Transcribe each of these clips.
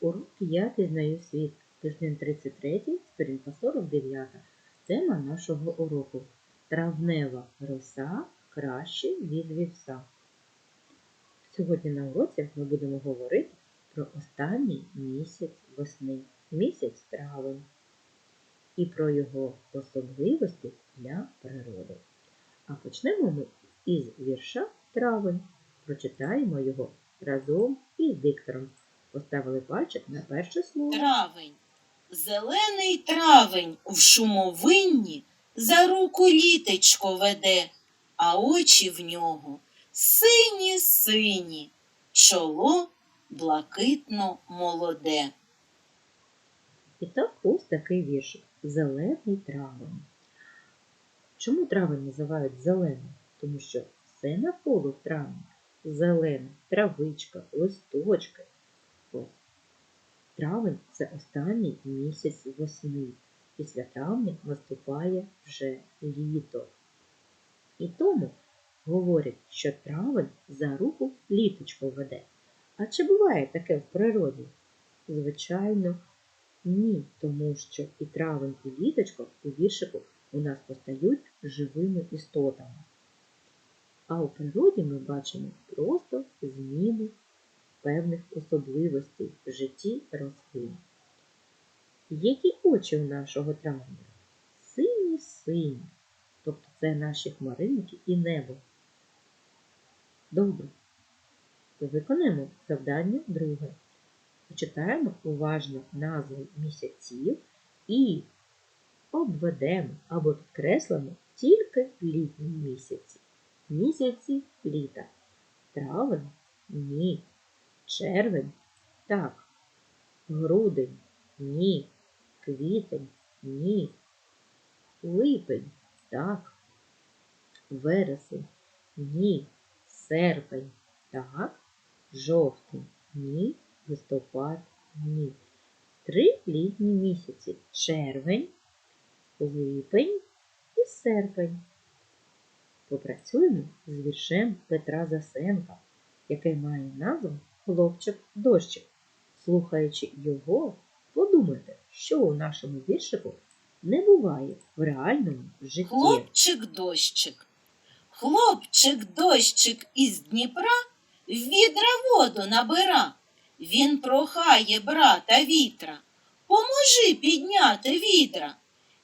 Урок я пізнаю світ. Тиждень 33, сторінка 49. Тема нашого уроку. Травнева роса краще від вівса. Сьогодні на уроці ми будемо говорити про останній місяць весни, місяць травень, і про його особливості для природи. А почнемо ми із вірша Травень. Прочитаємо його разом із диктором. Поставили пальчик на перше слово. Травень. Зелений травень в шумовинні за руку літечко веде, а очі в нього сині сині, чоло блакитно молоде. І так ось такий віршик. Зелений травень. Чому травень називають зеленим? Тому що все навколо в травні зелене, травичка, листочки. Травень це останній місяць весни. Після травня наступає вже літо. І тому говорять, що травень за руку літочко веде. А чи буває таке в природі? Звичайно, ні, тому що і травень, і літочко у віршику у нас постають живими істотами. А у природі ми бачимо просто зміни певних особливостей в житті рослин. Які очі у нашого травня? Сині-сині, тобто це наші хмаринки і небо. Добре. Виконаємо завдання друге. Почитаємо уважно назви місяців і обведемо або підкреслимо тільки літні місяці. Місяці літа. Травень ні. Червень так. Грудень ні. Квітень ні. Липень так. Вересень ні. Серпень так. Жовтень ні. Листопад ні. Три літні місяці червень, липень і серпень. Попрацюємо з віршем Петра Засенка, який має назву Хлопчик-дощик. Слухаючи його, подумайте, що у нашому віршику не буває в реальному житті. Хлопчик-дощик. Хлопчик-дощик із Дніпра відра воду набира. Він прохає брата вітра. Поможи підняти відра.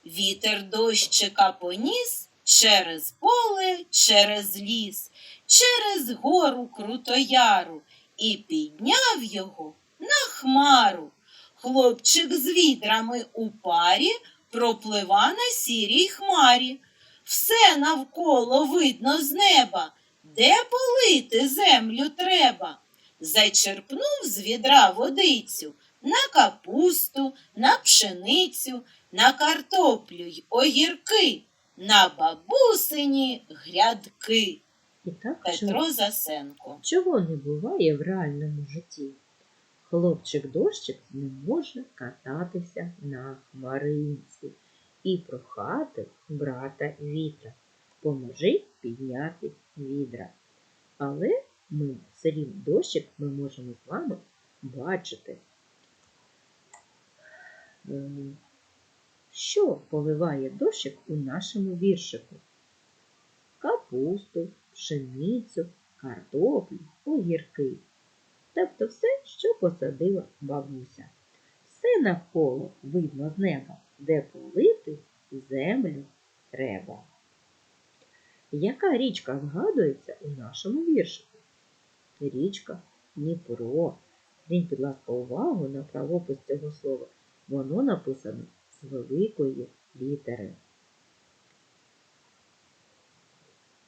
Вітер дощика поніс через поле, через ліс, через гору крутояру і підняв його на хмару. Хлопчик з відрами у парі проплива на сірій хмарі. Все навколо видно з неба, де полити землю треба. Зачерпнув з відра водицю на капусту, на пшеницю, на картоплю й огірки, на бабусині грядки. І так Петро Засенко. чого не буває в реальному житті? Хлопчик-дощик не може кататися на хмаринці і прохати брата вітра. Поможи підняти відра. Але ми все дощик ми можемо з вами бачити, е, що поливає дощик у нашому віршику. Капусту, пшеницю, картоплю, огірки. Тобто все, що посадила бабуся. Все навколо видно з неба, де полити землю треба. Яка річка згадується у нашому віршику? Річка Дніпро. Зверніть, будь ласка, увагу на правопис цього слова. Воно написано з великої літери.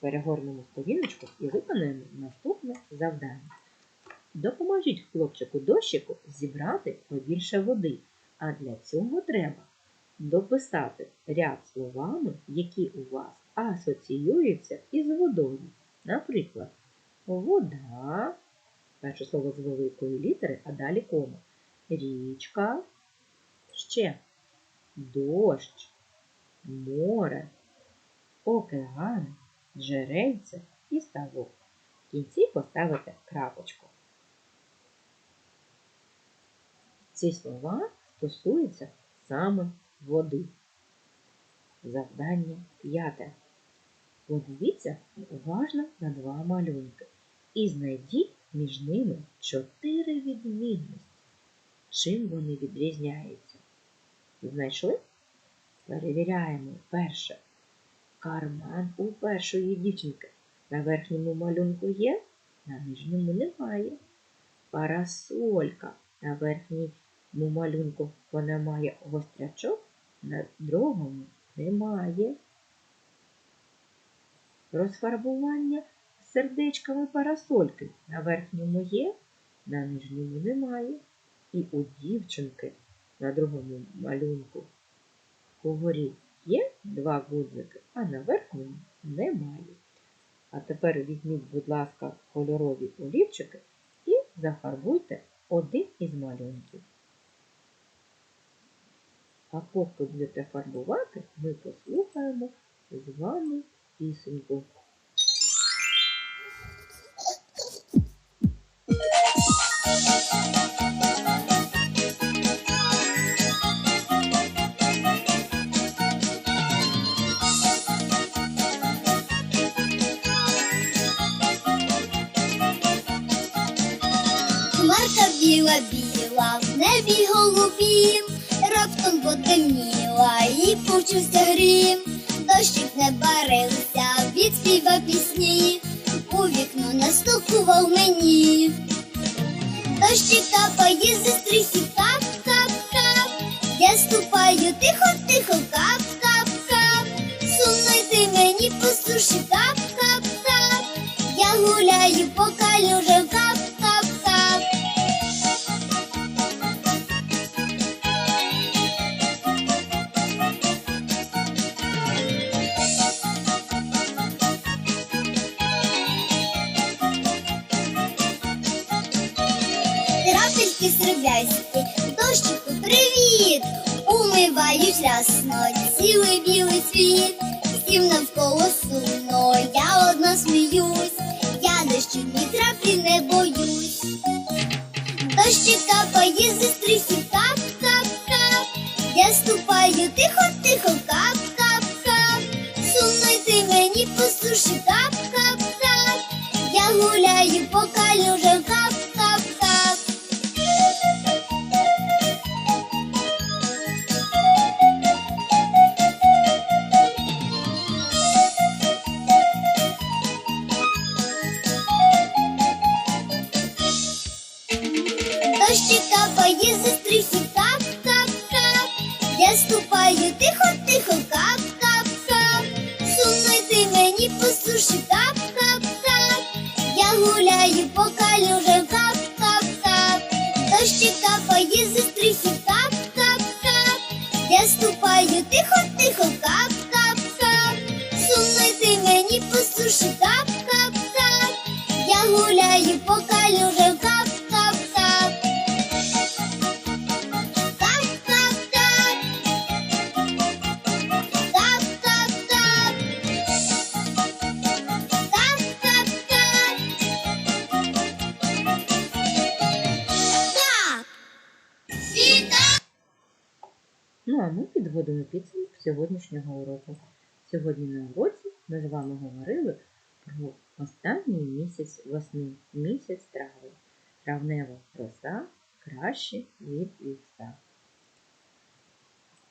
Перегорнемо сторіночку і виконаємо наступне завдання. Допоможіть хлопчику дощику зібрати побільше води, а для цього треба дописати ряд словами, які у вас асоціюються із водою. Наприклад, вода, перше слово з великої літери, а далі кома. Річка, ще дощ, море, океан, джерельце і ставок. В кінці поставите крапочку. Ці слова стосуються саме води. Завдання п'яте. Подивіться уважно на два малюнки і знайдіть між ними чотири відмінності. Чим вони відрізняються? Знайшли? Перевіряємо перше. Карман у першої дівчинки. На верхньому малюнку є, на нижньому немає. Парасолька на верхньому малюнку вона має гострячок, на другому немає. Розфарбування сердечками парасольки на верхньому є, на нижньому немає. І у дівчинки на другому малюнку вгорі є два гудзики, а на верхньому немає. А тепер візьміть, будь ласка, кольорові олівчики і зафарбуйте один із малюнків. А поки будете фарбувати, ми послухаємо з вами пісеньку. Хмарка в небі голубім, раптом потемніла і почувся грім. Дощик не барився, від співа пісні, у вікно настукував мені. Дощик капає зі стрихи, кап, кап, кап. Я ступаю тихо, тихо, кап, кап, кап. Сумно йти мені по суші, кап, кап, кап. Я гуляю по калюжам, Умиваюсь рясно, цілий білий світ, всім навколо сумно, я одна сміюсь, Дощик капає Ну а ми підводимо підсумок сьогоднішнього уроку. Сьогодні на уроці ми з вами говорили про останній місяць весни, місяць травень. Травнева роса краще від вівса.